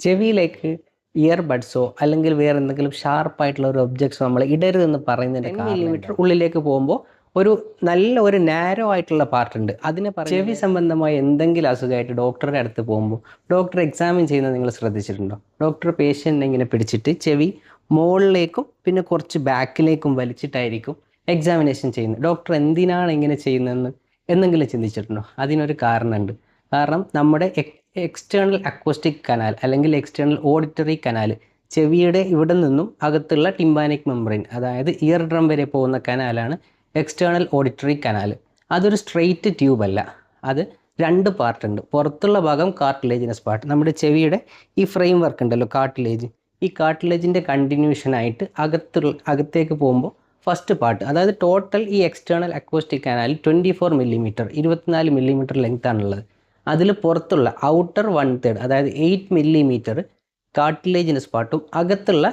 ചെവിയിലേക്ക് ഇയർബഡ്സോ അല്ലെങ്കിൽ വേറെ എന്തെങ്കിലും ഷാർപ്പായിട്ടുള്ള ഒരു ഒബ്ജക്ട്സോ നമ്മൾ ഇടരുതെന്ന് പറയുന്നതിന്റെ മില്ലിമീറ്റർ ഉള്ളിലേക്ക് പോകുമ്പോൾ ഒരു നല്ല ഒരു നാരോ ആയിട്ടുള്ള പാർട്ട് ഉണ്ട്. അതിനെ പറയും ചെവി സംബന്ധമായ എന്തെങ്കിലും അസുഖമായിട്ട് ഡോക്ടറുടെ അടുത്ത് പോകുമ്പോൾ ഡോക്ടർ എക്സാമിൻ ചെയ്യുന്നത് നിങ്ങൾ ശ്രദ്ധിച്ചിട്ടുണ്ടോ? ഡോക്ടർ പേഷ്യന്റിനെ ഇങ്ങനെ പിടിച്ചിട്ട് ചെവി മുകളിലേക്കും പിന്നെ കുറച്ച് ബാക്കിലേക്കും വലിച്ചിട്ടായിരിക്കും എക്സാമിനേഷൻ ചെയ്യുന്നത്. ഡോക്ടർ എന്തിനാണ് ഇങ്ങനെ ചെയ്യുന്നതെന്ന് എന്തെങ്കിലും ചിന്തിച്ചിട്ടുണ്ടോ? അതിനൊരു കാരണമുണ്ട്. കാരണം നമ്മുടെ എക്സ്റ്റേണൽ അക്വസ്റ്റിക് കനാൽ അല്ലെങ്കിൽ എക്സ്റ്റേണൽ ഓഡിറ്ററി കനാൽ ചെവിയുടെ ഇവിടെ നിന്നും അകത്തുള്ള ടിംബാനിക് മെമ്പറിൻ അതായത് ഇയർ ഡ്രം വരെ പോകുന്ന കനാലാണ് എക്സ്റ്റേണൽ ഓഡിറ്ററി കനാൽ അതൊരു സ്ട്രെയിറ്റ് ട്യൂബ് അല്ല. അത് രണ്ട് പാർട്ട് ഉണ്ട്. പുറത്തുള്ള ഭാഗം കാർട്ടിലേജിനസ് പാർട്ട് നമ്മുടെ ചെവിയുടെ ഈ ഫ്രെയിം വർക്ക് ഉണ്ടല്ലോ കാർട്ടിലേജ് ഈ കാർട്ടിലേജിന്റെ കണ്ടിന്യൂഷനായിട്ട് അകത്തുള്ള അകത്തേക്ക് പോകുമ്പോൾ ഫസ്റ്റ് പാർട്ട് അതായത് ടോട്ടൽ ഈ external acoustic canal twenty four millimetre ഇരുപത്തിനാല് മില്ലിമീറ്റർ ലെങ്ത് ആണുള്ളത്. അതിൽ പുറത്തുള്ള ഔട്ടർ വൺ തേർഡ് അതായത് എയ്റ്റ് മില്ലിമീറ്റർ കാർട്ടിലേജിനസ് സ്പാട്ടും അകത്തുള്ള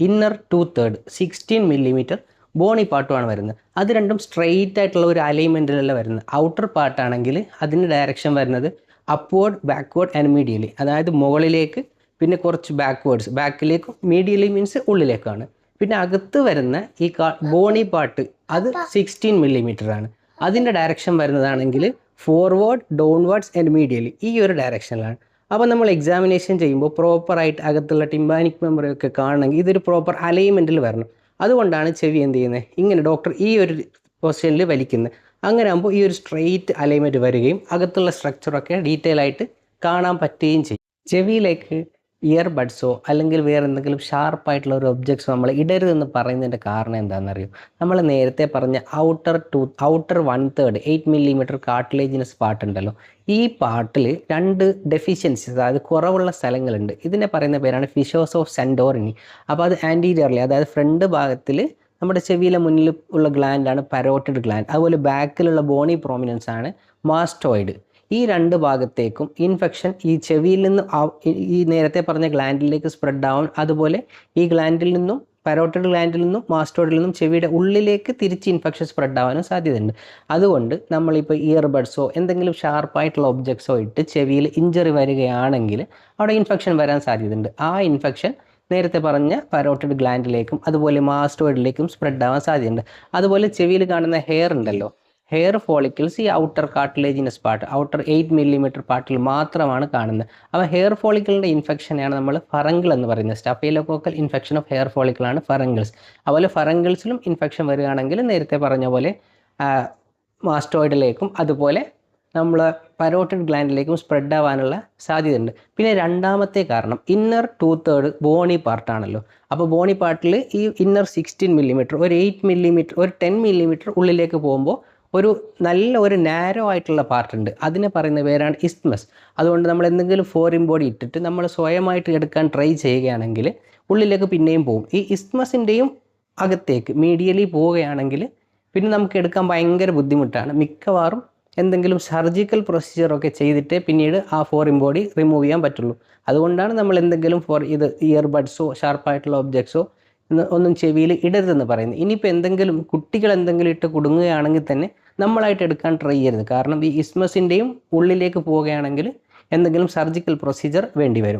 inner two third sixteen millimetre bony പാട്ടുമാണ് വരുന്നത്. അത് രണ്ടും സ്ട്രെയിറ്റ് ആയിട്ടുള്ള ഒരു അലൈൻമെന്റിലല്ല വരുന്നത്. ഔട്ടർ പാർട്ടാണെങ്കിൽ അതിന്റെ ഡയറക്ഷൻ വരുന്നത് അപ്വേർഡ് ബാക്ക്വേർഡ് ആൻഡ് മീഡിയലി അതായത് മുകളിലേക്ക് പിന്നെ കുറച്ച് ബാക്ക്വേർഡ്സ് ബാക്കിലേക്കും മീഡിയലി മീൻസ് ഉള്ളിലേക്കാണ് പിന്നെ അകത്ത് വരുന്ന ഈ ബോണി പാട്ട് അത് സിക്സ്റ്റീൻ മില്ലിമീറ്റർ ആണ്. അതിന്റെ ഡയറക്ഷൻ വരുന്നതാണെങ്കിൽ ഫോർവേഡ് ഡൗൺവേർഡ്സ് ആൻഡ് മീഡിയലി ഈ ഒരു ഡയറക്ഷനിലാണ് അപ്പോൾ നമ്മൾ എക്സാമിനേഷൻ ചെയ്യുമ്പോൾ പ്രോപ്പറായിട്ട് അകത്തുള്ള ടിംബാനിക് മെമ്മറി ഒക്കെ കാണണമെങ്കിൽ ഇതൊരു പ്രോപ്പർ അലൈൻമെന്റിൽ വരണം. അതുകൊണ്ടാണ് ചെവി എന്ത് ചെയ്യുന്നത്? ഇങ്ങനെ ഡോക്ടർ ഈ ഒരു പൊസിഷനിൽ വലിക്കുന്നത്. അങ്ങനെ ആകുമ്പോൾ ഈ ഒരു സ്ട്രെയിറ്റ് അലൈൻമെന്റ് വരികയും അകത്തുള്ള സ്ട്രക്ചറൊക്കെ ഡീറ്റെയിൽ ആയിട്ട് കാണാൻ പറ്റുകയും ചെയ്യും. ചെവിയിലേക്ക് ഇയർ ബഡ്സോ അല്ലെങ്കിൽ വേറെ എന്തെങ്കിലും ഷാർപ്പായിട്ടുള്ള ഒരു ഒബ്ജക്ട്സോ നമ്മൾ ഇടരുതെന്ന് പറയുന്നതിന്റെ കാരണം എന്താണെന്നറിയോ? നമ്മൾ നേരത്തെ പറഞ്ഞ outer two outer one third eight millimetre cartilaginous part ഉണ്ടല്ലോ ഈ പാർട്ടിൽ രണ്ട് ഡെഫിഷ്യൻസീസ് അതായത് കുറവുള്ള സ്ഥലങ്ങളുണ്ട്. ഇതിനെ പറയുന്ന പേരാണ് ഫിഷോസ് ഓഫ് സെൻഡോറിനി അപ്പോൾ അത് ആന്റീരിയർലി അതായത് ഫ്രണ്ട് ഭാഗത്തിൽ നമ്മുടെ ചെവിയിലെ മുന്നിൽ ഉള്ള ഗ്ലാൻഡാണ് പരോട്ടഡ് ഗ്ലാൻഡ് അതുപോലെ ബാക്കിലുള്ള ബോണി പ്രോമിനൻസ് ആണ് മാസ്റ്റോയിഡ് ഈ രണ്ട് ഭാഗത്തേക്കും ഇൻഫെക്ഷൻ ഈ ചെവിയിൽ നിന്ന് ഈ നേരത്തെ പറഞ്ഞ ഗ്ലാൻഡിലേക്ക് സ്പ്രെഡ് ആവും അതുപോലെ ഈ ഗ്ലാൻഡിൽ നിന്നും പരോട്ടഡ് ഗ്ലാൻഡിൽ നിന്നും മാസ്റ്റോഡിൽ നിന്നും ചെവിയുടെ ഉള്ളിലേക്ക് തിരിച്ച് ഇൻഫെക്ഷൻ സ്പ്രെഡ് ആവാനും സാധ്യതയുണ്ട്. അതുകൊണ്ട് നമ്മളിപ്പോൾ ഇയർബഡ്സോ എന്തെങ്കിലും ഷാർപ്പായിട്ടുള്ള ഒബ്ജക്ട്സോ ഇട്ട് ചെവിയിൽ ഇഞ്ചറി വരികയാണെങ്കിൽ അവിടെ ഇൻഫെക്ഷൻ വരാൻ സാധ്യതയുണ്ട്. ആ ഇൻഫെക്ഷൻ നേരത്തെ പറഞ്ഞ പരോട്ടഡ് ഗ്ലാൻഡിലേക്കും അതുപോലെ മാസ്റ്റോയിഡിലേക്കും സ്പ്രെഡ് ആവാൻ സാധ്യതയുണ്ട്. അതുപോലെ ചെവിയിൽ കാണുന്ന ഹെയർ ഉണ്ടല്ലോ ഹെയർ ഫോളിക്കിൾസ് ഈ outer cartilaginous part outer eight millimetre പാർട്ടിൽ മാത്രമാണ് കാണുന്നത്. അപ്പോൾ ഹെയർ ഫോളിക്കിളിന്റെ ഇൻഫെക്ഷനെയാണ് നമ്മൾ ഫറങ്കിൾ എന്ന് പറയുന്നത്. സ്റ്റഫേലോക്കോക്കൽ ഇൻഫെക്ഷൻ ഓഫ് ഹെയർ ഫോളിക്കിളാണ് ഫറങ്കിൾസ് അതുപോലെ ഫറങ്കിൾസിലും ഇൻഫെക്ഷൻ വരികയാണെങ്കിൽ നേരത്തെ പറഞ്ഞ പോലെ മാസ്റ്റോയിഡിലേക്കും അതുപോലെ നമ്മൾ പരോട്ടഡ് ഗ്ലാൻഡിലേക്കും സ്പ്രെഡ് ആവാനുള്ള സാധ്യതയുണ്ട്. പിന്നെ രണ്ടാമത്തെ കാരണം ഇന്നർ ടു തേർഡ് ബോണി പാർട്ടാണല്ലോ അപ്പോൾ ബോണി പാർട്ടിൽ ഈ ഇന്നർ സിക്സ്റ്റീൻ മില്ലിമീറ്റർ ഒരു എയ്റ്റ് മില്ലിമീറ്റർ ഒരു ടെൻ മില്ലിമീറ്റർ ഉള്ളിലേക്ക് പോകുമ്പോൾ ഒരു നല്ല ഒരു നാരോ ആയിട്ടുള്ള പാർട്ടുണ്ട് അതിനെ പറയുന്ന പേരാണ് ഇസ്മസ് അതുകൊണ്ട് നമ്മൾ എന്തെങ്കിലും ഫോറിൻ ബോഡി ഇട്ടിട്ട് നമ്മൾ സ്വയമായിട്ട് എടുക്കാൻ ട്രൈ ചെയ്യുകയാണെങ്കിൽ ഉള്ളിലേക്ക് പിന്നെയും പോകും. ഈ ഇസ്മസിന്റെയും അകത്തേക്ക് മീഡിയലി പോവുകയാണെങ്കിൽ പിന്നെ നമുക്ക് എടുക്കാൻ ഭയങ്കര ബുദ്ധിമുട്ടാണ്. മിക്കവാറും എന്തെങ്കിലും സർജിക്കൽ പ്രൊസീജിയറൊക്കെ ചെയ്തിട്ട് പിന്നീട് ആ ഫോറിൻ ബോഡി റിമൂവ് ചെയ്യാൻ പറ്റുള്ളൂ. അതുകൊണ്ടാണ് നമ്മൾ എന്തെങ്കിലും ഫോർ ഇത് ഇയർബഡ്സോ ഷാർപ്പായിട്ടുള്ള ഒബ്ജക്ട്സോ ഒന്നും ചെവിയിൽ ഇടരുതെന്ന് പറയുന്നത്. ഇനിയിപ്പോൾ എന്തെങ്കിലും കുട്ടികൾ എന്തെങ്കിലും ഇട്ട് കുടുങ്ങുകയാണെങ്കിൽ തന്നെ നമ്മളായിട്ട് എടുക്കാൻ ട്രൈ ചെയ്യരുത്. കാരണം ഈ ഇസ്മസിന്റെയും ഉള്ളിലേക്ക് പോവുകയാണെങ്കിൽ എന്തെങ്കിലും സർജിക്കൽ പ്രൊസീജിയർ വേണ്ടി വരും.